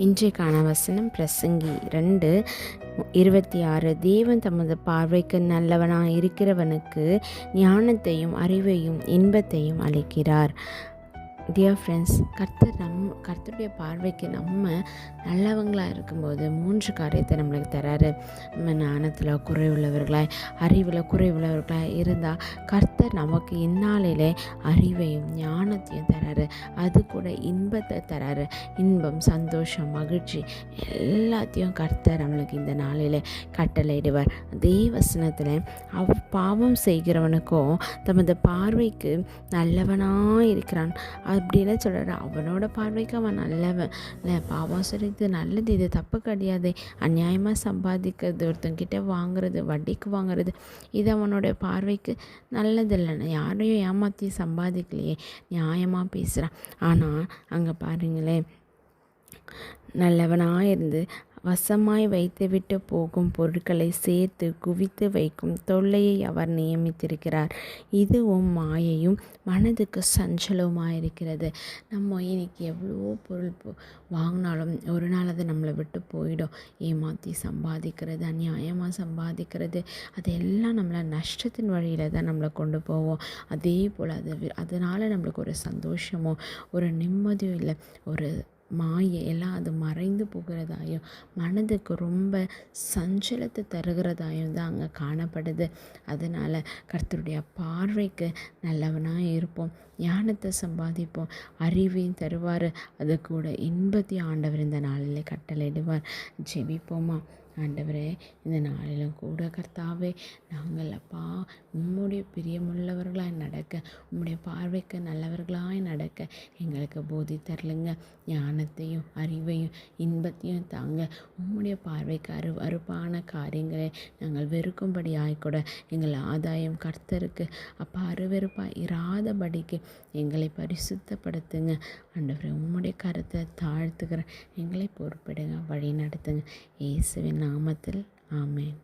இன்றைக்கான வசனம் பிரசங்கி ரெண்டு இருபத்தி ஆறு. தேவன் தமது பார்வைக்கு நல்லவனாக இருக்கிறவனுக்கு ஞானத்தையும் அறிவையும் இன்பத்தையும் அளிக்கிறார். டியர் ஃப்ரெண்ட்ஸ் கர்த்தர் நம் கர்த்தருடைய பார்வைக்கு நம்ம நல்லவங்களாக இருக்கும்போது மூன்று காரியத்தை நம்மளுக்கு தராரு. நம்ம ஞானத்தில் குறைவுள்ளவர்களாய் அறிவில் குறைவுள்ளவர்களாக இருந்தால் கர்த்தர் நமக்கு இந்நாளிலே அறிவையும் ஞானத்தையும் தராரு. அது கூட இன்பத்தை தராரு. இன்பம் சந்தோஷம் மகிழ்ச்சி எல்லாத்தையும் கர்த்தர் நம்மளுக்கு இந்த நாளில் கட்டளையிடுவார். தேவசனத்தில் அவ் பாவம் செய்கிறவனுக்கும் தமது பார்வைக்கு நல்லவனாக இருக்கிறான் அப்படின்னு சொல்கிறாரு அவனோட பார்வைக்கு அவன் நல்லவன். இல்லை பாவம் செய்கிறது நல்லது. இது தப்பு கிடையாது. அநியாயமாக சம்பாதிக்கிறது ஒருத்தங்கிட்ட வாங்குறது வட்டிக்கு வாங்குறது இது அவனோட பார்வைக்கு நல்லதில்லைன்னு யாரையும் ஏமாற்றி சம்பாதிக்கலையே. நியாயமாக பேசுகிறான் ஆனால் அங்கே பாருங்களேன். நல்லவனாக இருந்து வசமாய் வைத்துவிட்டு போகும் பொருட்களை சேர்த்து குவித்து வைக்கும் தொல்லையை அவர் நியமித்திருக்கிறார். இதுவும் மாயையும் மனதுக்கு சஞ்சலவுமாக இருக்கிறது நம்ம இன்னைக்கு எவ்வளோ பொருள் வாங்கினாலும் ஒரு நாள் அது நம்மளை விட்டு போயிடும். ஏமாற்றி சம்பாதிக்கிறது அநியாயமாக சம்பாதிக்கிறது அதெல்லாம் நம்மளை நஷ்டத்தின் வழியில் தான் நம்மளை கொண்டு போவோம் அதே போல் அது அதனால் நம்மளுக்கு ஒரு சந்தோஷமோ ஒரு நிம்மதியும் இல்லை. ஒரு மாயை எல்லாம் அது மறைந்து போகிறதாயும் மனதுக்கு ரொம்ப சஞ்சலத்தை தருகிறதாயும் தான் அங்கே காணப்படுது. அதனால் கர்த்தருடைய பார்வைக்கு நல்லவனாக இருப்போம் ஞானத்தை சம்பாதிப்போம் அறிவையும் தருவார். அது கூட இன்பத்தையும் ஆண்டவர் இந்த நாளில் கட்டளையிடுவார். ஜெபிப்போமா? ஆண்டவரே இந்த நாளிலும் கூட கர்த்தாவே நாங்கள் அப்பா உம்முடைய பிரியமுள்ளவர்களாய் நடக்க உம்முடைய பார்வைக்கு நல்லவர்களாய் நடக்க எங்களுக்கு போதி தரலுங்க ஞானத்தையும் அறிவையும் இன்பத்தையும் தாங்க. உம்முடைய பார்வைக்கு அரு அறுப்பான காரியங்களை நாங்கள் வெறுக்கும்படி கூட எங்கள் ஆதாயம் கர்த்தருக்கு அப்பா அருவெறுப்பாக இராதபடிக்கு எங்களை பரிசுத்தப்படுத்துங்க. ஆண்டவரே உம்முடைய கருத்தை தாழ்த்துக்கிற எங்களை பொறுப்பிடுங்க வழி நடத்துங்க இயேசுவின் நாமத்தில். ஆமேன்.